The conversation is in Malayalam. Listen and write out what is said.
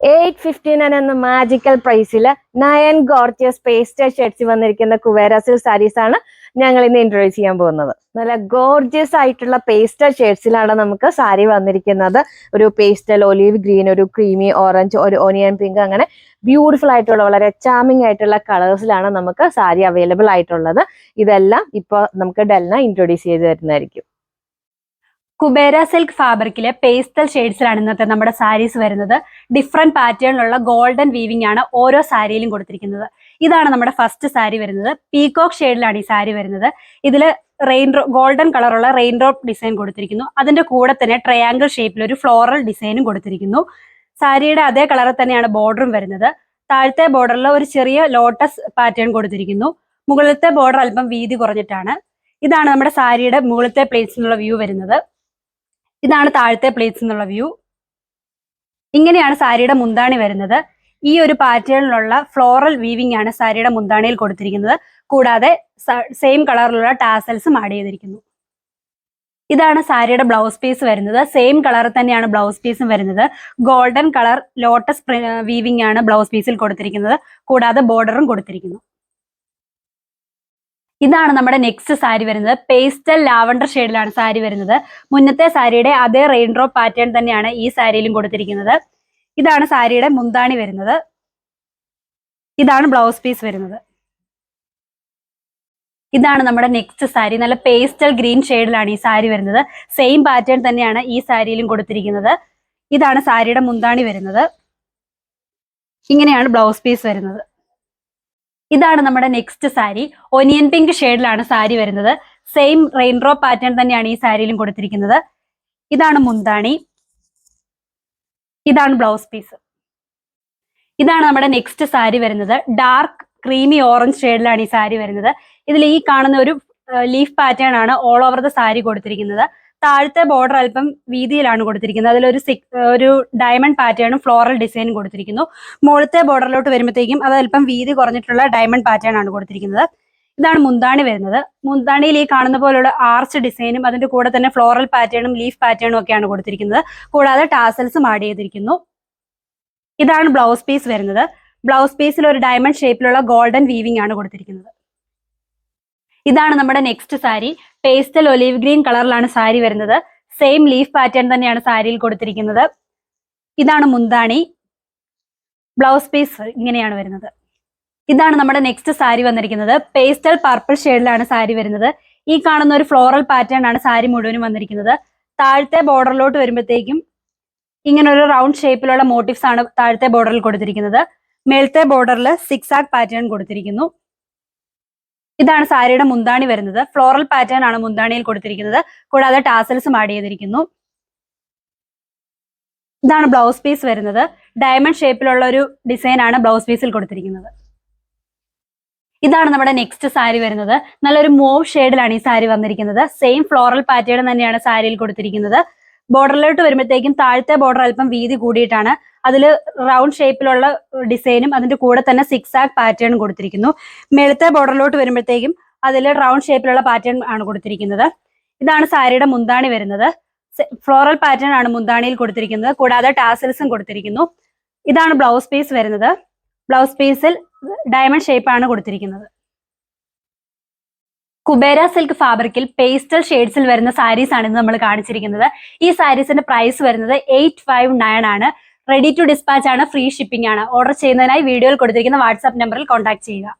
എയ്റ്റ് ഫിഫ്റ്റി നയൻ എന്ന മാജിക്കൽ പ്രൈസിൽ നയൻ ഗോർജിയസ് പേസ്റ്റൽ ഷെഡ്സിൽ വന്നിരിക്കുന്ന കുവേര സിൽക്ക് സാരീസ് ആണ് ഞങ്ങൾ ഇന്ന് ഇൻട്രൊഡ്യൂസ് ചെയ്യാൻ പോകുന്നത്. നല്ല ഗോർജിയസ് ആയിട്ടുള്ള പേസ്റ്റൽ ഷെയ്ഡ്സിലാണ് നമുക്ക് സാരി വന്നിരിക്കുന്നത്. ഒരു പേസ്റ്റൽ ഒലീവ് ഗ്രീൻ ഒരു ക്രീമി ഓറഞ്ച് ഒരു ഓനിയൻ പിങ്ക് അങ്ങനെ ബ്യൂട്ടിഫുൾ ആയിട്ടുള്ള വളരെ ചാമിങ് ആയിട്ടുള്ള കളേഴ്സിലാണ് നമുക്ക് സാരി അവൈലബിൾ ആയിട്ടുള്ളത്. ഇതെല്ലാം ഇപ്പോൾ നമുക്ക് ഡെൽന ഇൻട്രോഡ്യൂസ് ചെയ്ത് തരുന്നതായിരിക്കും. കുബേര സിൽക്ക് ഫാബ്രിക്കിലെ പേസ്റ്റൽ ഷെയ്ഡ്സിലാണ് ഇന്നത്തെ നമ്മുടെ സാരീസ് വരുന്നത്. ഡിഫറെന്റ് പാറ്റേണിലുള്ള ഗോൾഡൻ വീവിംഗ് ആണ് ഓരോ സാരിയിലും കൊടുത്തിരിക്കുന്നത്. ഇതാണ് നമ്മുടെ ഫസ്റ്റ് സാരി വരുന്നത്. പീകോക്ക് ഷെയ്ഡിലാണ് ഈ സാരി വരുന്നത്. ഇതിൽ റെയിൻ ഗോൾഡൻ കളറുള്ള റെയിൻ ഡിസൈൻ കൊടുത്തിരിക്കുന്നു. അതിന്റെ കൂടെ തന്നെ ട്രയാങ്കിൾ ഷേപ്പിൽ ഒരു ഫ്ലോറൽ ഡിസൈനും കൊടുത്തിരിക്കുന്നു. സാരിയുടെ അതേ കളറിൽ തന്നെയാണ് ബോർഡറും വരുന്നത്. താഴത്തെ ബോർഡറിൽ ഒരു ചെറിയ ലോട്ടസ് പാറ്റേൺ കൊടുത്തിരിക്കുന്നു. മുകളിലത്തെ ബോർഡർ അല്പം വീതി കുറഞ്ഞിട്ടാണ്. ഇതാണ് നമ്മുടെ സാരിയുടെ മുകളിലത്തെ പ്ലേറ്റ്സിനുള്ള വ്യൂ വരുന്നത്. ഇതാണ് താഴത്തെ പ്ലേറ്റ്സ് എന്നുള്ള വ്യൂ ഇങ്ങനെയാണ് സാരിയുടെ മുന്താണി വരുന്നത്. ഈ ഒരു പാറ്റേണിലുള്ള ഫ്ലോറൽ വീവിംഗ് ആണ് സാരിയുടെ മുന്താണിയിൽ കൊടുത്തിരിക്കുന്നത്. കൂടാതെ സെയിം കളറിലുള്ള ടാസൽസും ആഡ് ചെയ്തിരിക്കുന്നു. ഇതാണ് സാരിയുടെ ബ്ലൗസ് പീസ് വരുന്നത്. സെയിം കളർ തന്നെയാണ് ബ്ലൗസ് പീസും വരുന്നത്. ഗോൾഡൻ കളർ ലോട്ടസ് വീവിംഗ് ആണ് ബ്ലൗസ് പീസിൽ കൊടുത്തിരിക്കുന്നത്. കൂടാതെ ബോർഡറും കൊടുത്തിരിക്കുന്നു. ഇതാണ് നമ്മുടെ നെക്സ്റ്റ് സാരി വരുന്നത്. പേസ്റ്റൽ ലാവണ്ടർ ഷെയ്ഡിലാണ് സാരി വരുന്നത്. മുന്നത്തെ സാരിയുടെ അതേ റെയിൻ ഡ്രോപ്പ് പാറ്റേൺ തന്നെയാണ് ഈ സാരിയിലും കൊടുത്തിരിക്കുന്നത്. ഇതാണ് സാരിയുടെ മുന്താണി വരുന്നത്. ഇതാണ് ബ്ലൗസ് പീസ് വരുന്നത്. ഇതാണ് നമ്മുടെ നെക്സ്റ്റ് സാരി. നല്ല പേസ്റ്റൽ ഗ്രീൻ ഷെയ്ഡിലാണ് ഈ സാരി വരുന്നത്. സെയിം പാറ്റേൺ തന്നെയാണ് ഈ സാരിയിലും കൊടുത്തിരിക്കുന്നത്. ഇതാണ് സാരിയുടെ മുന്താണി വരുന്നത്. ഇങ്ങനെയാണ് ബ്ലൗസ് പീസ് വരുന്നത്. ഇതാണ് നമ്മുടെ നെക്സ്റ്റ് സാരി. ഒനിയൻ പിങ്ക് ഷെയ്ഡിലാണ് സാരി വരുന്നത്. സെയിം റെയിൻ ഡ്രോ പാറ്റേൺ തന്നെയാണ് ഈ സാരിയിലും കൊടുത്തിരിക്കുന്നത്. ഇതാണ് മുന്താണി. ഇതാണ് ബ്ലൗസ് പീസ്. ഇതാണ് നമ്മുടെ നെക്സ്റ്റ് സാരി വരുന്നത്. ഡാർക്ക് ക്രീമി ഓറഞ്ച് ഷെയ്ഡിലാണ് ഈ സാരി വരുന്നത്. ഇതിൽ ഈ കാണുന്ന ഒരു ലീഫ് പാറ്റേൺ ആണ് ഓൾ ഓവർ ദ സാരി കൊടുത്തിരിക്കുന്നത്. താഴത്തെ ബോർഡർ അല്പം വീതിയിലാണ് കൊടുത്തിരിക്കുന്നത്. അതിലൊരു ഒരു ഡയമണ്ട് പാറ്റേണും ഫ്ലോറൽ ഡിസൈനും കൊടുത്തിരിക്കുന്നു. മുകളിലത്തെ ബോർഡറിലോട്ട് വരുമ്പോഴത്തേക്കും അത് അല്പം വീതി കുറഞ്ഞിട്ടുള്ള ഡയമണ്ട് പാറ്റേൺ ആണ് കൊടുത്തിരിക്കുന്നത്. ഇതാണ് മുന്താണി വരുന്നത്. മുന്താണിയിൽ ഈ കാണുന്ന പോലുള്ള ആർച്ച് ഡിസൈനും അതിന്റെ കൂടെ തന്നെ ഫ്ലോറൽ പാറ്റേണും ലീഫ് പാറ്റേണും ഒക്കെയാണ് കൊടുത്തിരിക്കുന്നത്. കൂടാതെ ടാസൽസും ആഡ് ചെയ്തിരിക്കുന്നു. ഇതാണ് ബ്ലൗസ് പീസ് വരുന്നത്. ബ്ലൗസ് പീസിൽ ഒരു ഡയമണ്ട് ഷേപ്പിലുള്ള ഗോൾഡൻ വീവിംഗ് ആണ് കൊടുത്തിരിക്കുന്നത്. ഇതാണ് നമ്മുടെ next sari. Pastel olive green കളറിലാണ് സാരി വരുന്നത്. സെയിം ലീഫ് പാറ്റേൺ തന്നെയാണ് സാരിയിൽ കൊടുത്തിരിക്കുന്നത്. ഇതാണ് മുന്താണി. ബ്ലൗസ് പീസ് ഇങ്ങനെയാണ് വരുന്നത്. ഇതാണ് നമ്മുടെ നെക്സ്റ്റ് സാരി വന്നിരിക്കുന്നത്. പേസ്റ്റൽ പർപ്പിൾ ഷെയ്ഡിലാണ് സാരി വരുന്നത്. ഈ കാണുന്ന ഒരു ഫ്ലോറൽ പാറ്റേൺ ആണ് സാരി മുഴുവനും വന്നിരിക്കുന്നത്. താഴത്തെ ബോർഡറിലോട്ട് വരുമ്പോഴത്തേക്കും ഇങ്ങനെ ഒരു റൗണ്ട് ഷേപ്പിലുള്ള മോട്ടീവ്സ് ആണ് താഴത്തെ ബോർഡറിൽ കൊടുത്തിരിക്കുന്നത്. മേളത്തെ ബോർഡറിൽ സിക്സ് ആക് പാറ്റേൺ കൊടുത്തിരിക്കുന്നു. ഇതാണ് സാരിയുടെ മുന്താണി വരുന്നത്. ഫ്ലോറൽ പാറ്റേൺ ആണ് മുന്താണിയിൽ കൊടുത്തിരിക്കുന്നത്. കൂടാതെ ടാസൽസ് ആഡ് ചെയ്തിരിക്കുന്നു. ഇതാണ് ബ്ലൗസ് പീസ് വരുന്നത്. ഡയമണ്ട് ഷേപ്പിലുള്ള ഒരു ഡിസൈൻ ആണ് ബ്ലൗസ് പീസിൽ കൊടുത്തിരിക്കുന്നത്. ഇതാണ് നമ്മുടെ നെക്സ്റ്റ് സാരി വരുന്നത്. നല്ലൊരു മൂവ് ഷെയ്ഡിലാണ് ഈ സാരി വന്നിരിക്കുന്നത്. സെയിം ഫ്ലോറൽ പാറ്റേൺ തന്നെയാണ് സാരിയിൽ കൊടുത്തിരിക്കുന്നത്. ബോർഡറിലോട്ട് വരുമ്പോഴത്തേക്കും താഴത്തെ ബോർഡർ അല്പം വീതി കൂടിയിട്ടാണ് അതിൽ റൗണ്ട് ഷേപ്പിലുള്ള ഡിസൈനും അതിന്റെ കൂടെ തന്നെ സിക്സ് ആക് പാറ്റേണും കൊടുത്തിരിക്കുന്നു. മേളത്തെ ബോർഡറിലോട്ട് വരുമ്പോഴത്തേക്കും അതിൽ റൗണ്ട് ഷേപ്പിലുള്ള പാറ്റേൺ ആണ് കൊടുത്തിരിക്കുന്നത്. ഇതാണ് സാരിയുടെ മുന്താണി വരുന്നത്. ഫ്ലോറൽ പാറ്റേൺ ആണ് മുന്താണിയിൽ കൊടുത്തിരിക്കുന്നത്. കൂടാതെ ടാസൽസും കൊടുത്തിരിക്കുന്നു. ഇതാണ് ബ്ലൗസ് പീസ് വരുന്നത്. ബ്ലൗസ് പീസിൽ ഡയമണ്ട് ഷേപ്പ് ആണ് കൊടുത്തിരിക്കുന്നത്. കുബേര സിൽക്ക് ഫാബ്രിക്കിൽ പേസ്റ്റൽ ഷെയ്ഡ്സിൽ വരുന്ന സാരീസ് ആണ് ഇന്ന് നമ്മൾ കാണിച്ചിരിക്കുന്നത്. ഈ സാരീസിന്റെ പ്രൈസ് വരുന്നത് എയ്റ്റ് ഫൈവ് നയൻ ആണ്. റെഡി ടു ഡിസ്പാച്ച് ആണ് ഫ്രീ ഷിപ്പിംഗ് ആണ്. ഓർഡർ ചെയ്യുന്നതിനായി വീഡിയോയിൽ കൊടുത്തിരിക്കുന്ന വാട്സ്ആപ്പ് നമ്പറിൽ കോൺടാക്ട് ചെയ്യുക.